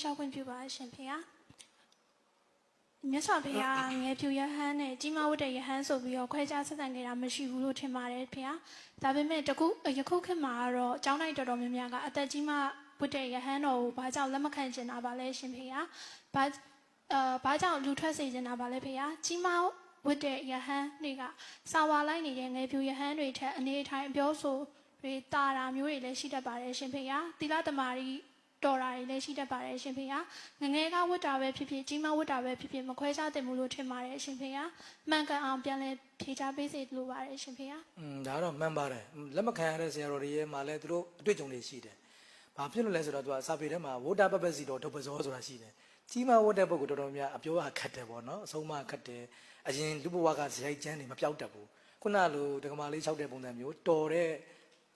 ရှောက်ခွင့်ပြုပါရှင်ဖေဟာမြတ်စွာဘုရားငယ်ဖြူရဟန်းနဲ့ကြီးမဝတ်တဲ့ရဟန်းဆိုပြီးတော့ခွဲခြားဆက်ဆံနေတာမရှိဘူးလို့ထင်ပါတယ်ဖေဟာဒါပေမဲ့တကူယခုခေတ်မှာတော့ကျောင်းတိုင်းတော်တော်များများကအသက်ကြီးမဝတ်တဲ့ရဟန်းတော်ကိုဘာကြောင့်လက်မခံချင်တာပါလဲရှင်ဖေဟာဘာအာဘာကြောင့်လူထွက်စေချင်တာပါလဲဖေဟာကြီးမဝတ်တဲ့ရဟန်းတွေကစာဝါလိုက်နေတဲ့ငယ်ဖြူရဟန်းတွေထက်အနေအထိုင်အပြောဆိုတွေတာတာမျိုးတွေလည်းရှိတတ်ပါတယ်ရှင်ဖေဟာသီလသမารီ တော်တာတွေလည်းရှိတတ်ပါတယ်ရှင်ဖေဟာငငယ်ကဝတ်တာပဲဖြစ်ဖြစ်ကြီးမားဝတ်တာပဲဖြစ်ဖြစ်မခွဲခြားသင့်ဘူးလို့ထင်ပါတယ်ရှင်ဖေဟာမှန်ကန်အောင်ပြန်လဲဖြေချပေးစေလိုပါတယ်ရှင်ဖေဟာอืมဒါတော့မှန်ပါတယ်လက်မခံရတဲ့ဆရာတော်တွေရဲ့မှာလဲသူတို့အတွေ့အကြုံတွေရှိတယ်ဘာဖြစ်လို့လဲဆိုတော့သူကစာပေထဲမှာဝတ်တာပပစီတော်ဒုပဇောဆိုတာရှိတယ်ကြီးမားဝတ်တဲ့ပုဂ္ဂိုလ်တော်တော်များအပြောအခတ်တယ်ပေါ့နော်အဆုံးမခတ်တယ်အရင်လူဘဝကဇယိုက်ချမ်းတွေမပြောက်တတ်ဘူးခုနလိုဒကမာလေး၆တဲ့ပုံစံမျိုးတော်တဲ့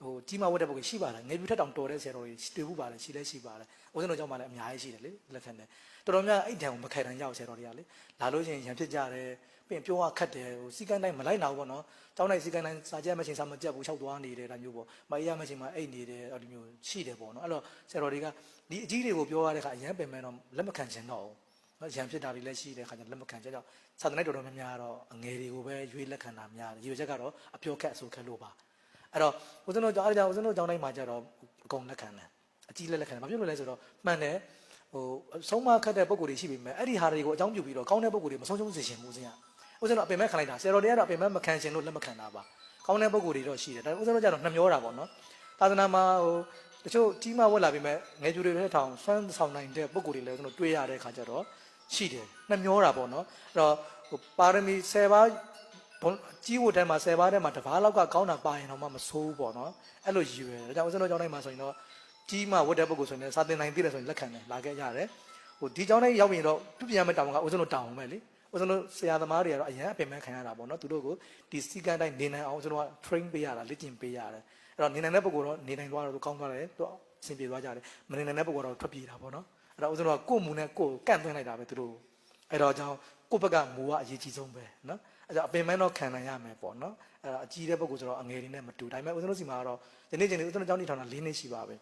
ဟိုကြီးမားဝတ်တဲ့ပုဂ္ဂိုလ်ရှိပါတယ်။ငယ်ပြူထက်တောင်တော်တဲ့ဆရာတော်တွေတွေ့ဘူးပါတယ်ရှိလဲရှိပါတယ်။ဦးဇင်းတော်ကြောင့်မှလည်းအများကြီးရှိတယ်လေလက်ထက်နဲ့တော်တော်များအဲ့တံကိုမခိုင်တန်ကြအောင်ဆရာတော်တွေကလေလာလို့ရှိရင်ရံဖြစ်ကြတယ်ပြင်ပြောကခတ်တယ်ဟိုစီကန်းတိုင်းမလိုက်နိုင်ဘူးပေါ့နော်။ကျောင်းတိုင်းစီကန်းတိုင်းစာကြက်မချင်းစာမကြက်ဘူး၆သွားနေတယ်ဒါမျိုးပေါ့။မအေးရမချင်းမှာအိတ်နေတယ်အဲ့လိုမျိုးရှိတယ်ပေါ့နော်။အဲ့တော့ဆရာတော်တွေကဒီအကြီးတွေကိုပြောရတဲ့အခါအရန်ပင်မဲ့တော့လက်မခံချင်တော့ဘူး။နော်ရံဖြစ်တာတွေလည်းရှိတဲ့အခါကျလက်မခံချင်တော့စာသနိတော်တော်များများတော့အငယ်တွေကိုပဲရွေးလက်ခံတာများတယ်။ရွေးချက်ကတော့အပြောခက်အဆိုခက်လို့ပါ။ အဲ့တော့ဦးဇင်းတို့ကြောင့်အဲ့ဒါကြောင့်ဦးဇင်းတို့ကြောင့်တိုင်းမှာကြတော့အကုန်လက်ခံတယ်။အကြီးလက်လက်ခံတယ်။ဘာဖြစ်လို့လဲဆိုတော့မှန်တယ်ဟိုဆုံးမခတ်တဲ့ပုံကိုယ်တွေရှိပြီမဲ့အဲ့ဒီဟာတွေကိုအကြောင်းပြုပြီးတော့ကောင်းတဲ့ပုံကိုယ်တွေမဆုံးရှုံးစေချင်ဘူးဦးဇင်းကဦးဇင်းတို့အပင်မဲ့ခံလိုက်တာဆရာတော်တွေကတော့အပင်မဲ့မခံချင်လို့လက်မခံတာပါကောင်းတဲ့ပုံကိုယ်တွေတော့ရှိတယ်ဒါပေမဲ့ဦးဇင်းတို့ကြတော့နှမျောတာပေါ့နော်သာသနာမှာဟိုတချို့ကြီးမဝက်လာပြီမဲ့ငယ်ကျူတွေလည်းထောင်ဆွမ်းဆောင်နိုင်တဲ့ပုံကိုယ်တွေလည်းဦးဇင်းတို့တွေ့ရတဲ့ခါကျတော့ရှိတယ်နှမျောတာပေါ့နော်အဲ့တော့ဟိုပါရမီ10ပါးဘုံ ကြီးဝတ်ထဲမှာ10ပါးထဲမှာတစ်ပါးလောက်ကကောင်းတာပါရင်တော့မှမဆိုးဘူးပေါ့နော်အဲ့လိုရည်ရွယ်တယ်ဒါကြောင့်ဦးဇင်းတို့ကြောင်းတိုင်းမှာဆိုရင်တော့ကြီးမဝတ်တဲ့ပုံကိုယ်ဆိုရင်စာသင်နိုင်သေးတယ်ဆိုရင်လက်ခံတယ်လာခဲ့ကြရတယ်ဟိုဒီကြောင်းတိုင်းရောက်ရင်တော့သူပြန်မဲ့တောင်းကဦးဇင်းတို့တောင်းမယ်လေဦးဇင်းတို့ဆရာသမားတွေကတော့အရင်အပင်မဲ့ခံရတာပေါ့နော်သူတို့ကိုဒီစီကန်းတိုင်းနေနိုင်အောင်ဦးဇင်းတို့က train ပေးရတာလေ့ကျင့်ပေးရတယ်အဲ့တော့နေနိုင်တဲ့ပုံကတော့နေနိုင်သွားတော့ကောင်းသွားတယ်သူအဆင်ပြေသွားကြတယ်မနေနိုင်တဲ့ပုံကတော့ထွက်ပြေးတာပေါ့နော်အဲ့တော့ဦးဇင်းတို့ကကိုယ့်မူနဲ့ကိုယ်ကန့်သွင်းလိုက်တာပဲသူတို့ အဲ့တော့ကြောင့်ကိုယ့်ဘက်ကမူကအရေးကြီးဆုံးပဲနော်အဲ့တော့အပင်မဲ့တော့ခံနိုင်ရမယ်ပေါ့နော်အဲ့တော့အကြီးတဲ့ပုံကဆိုတော့အငယ်တွေနဲ့မတူဒါပေမဲ့ဦးဇင်းတို့စီမှာကတော့ဒီနေ့ချင်းဦးဇင်းတို့ကျောင်းနေထောင်တာ၄နှစ်ရှိပါပဲ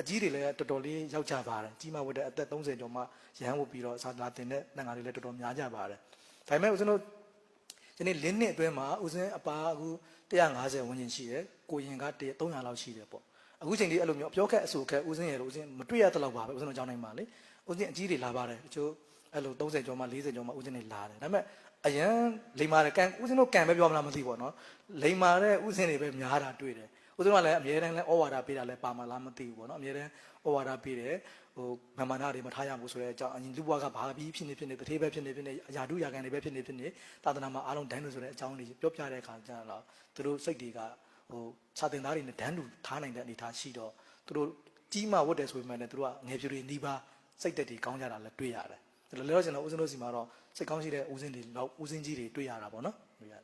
အကြီးတွေလည်းတော်တော်လေးရောက်ကြပါတယ်ကြီးမဝတ်တဲ့အသက်30ကျော်မှရဟန်းဝတ်ပြီးတော့စာလာတင်တဲ့နိုင်ငံတွေလည်းတော်တော်များကြပါတယ်ဒါပေမဲ့ဦးဇင်းတို့ဒီနေ့၄နှစ်အတွင်းမှာဦးဇင်းအပါအခု150ဝန်းကျင်ရှိတယ်ကိုရင်က300လောက်ရှိတယ်ပေါ့အခုချိန်ဒီအဲ့လိုမျိုးအပြောခက်အဆိုခက်ဦးဇင်းရဲ့လို့ဦးဇင်းမတွေ့ရတဲ့လောက်ပါပဲဦးဇင်းတို့ကျောင်းတိုင်းမှာလေဦးဇင်းအကြီးတွေလာပါတယ်တချို့ အဲ့လို30ကျော်မှ40ကျော်မှဦးဇင်းတွေလာတယ်ဒါပေမဲ့အရန်လိမ္မာတယ်ကန်ဦးဇင်းတို့ကန်ပဲပြောမလားမသိဘူးပေါ့နော်လိမ္မာတဲ့ဦးဇင်းတွေပဲများတာတွေ့တယ်ဦးဇင်းကလည်းအမြဲတမ်းလဲဩဝါဒပေးတာလဲပါမလားမသိဘူးပေါ့နော်အမြဲတမ်းဩဝါဒပေးတယ်ဟိုမမနာတွေမထားရဘူးဆိုတဲ့အကြောင်းအရင်လူဘွားကဘာပြီးဖြစ်နေဖြစ်နေတထေးပဲဖြစ်နေဖြစ်နေအရာတုရာကန်တွေပဲဖြစ်နေဖြစ်နေသာသနာမှာအားလုံးဒန်းလို့ဆိုတဲ့အကြောင်းတွေပြောပြတဲ့အခါကျတော့သူတို့စိတ်တွေကဟိုစာသင်သားတွေနဲ့ဒန်းတူထားနိုင်တဲ့အနေအထားရှိတော့သူတို့ကြီးမှဝတ်တယ်ဆိုပေမဲ့လည်းသူတို့ကငယ်ဖြူတွေနှီးပါစိတ်သက်တွေကောင်းကြတာလည်းတွေ့ရတယ် ဒါလည်းလို့ကျွန်တော်ဦးဇင်းတို့စီမှာတော့စိတ်ကောင်းရှိတဲ့ဦးဇင်းတွေလောက်ဦးဇင်းကြီးတွေတွေ့ရတာပေါ့နော်တွေ့ရတယ်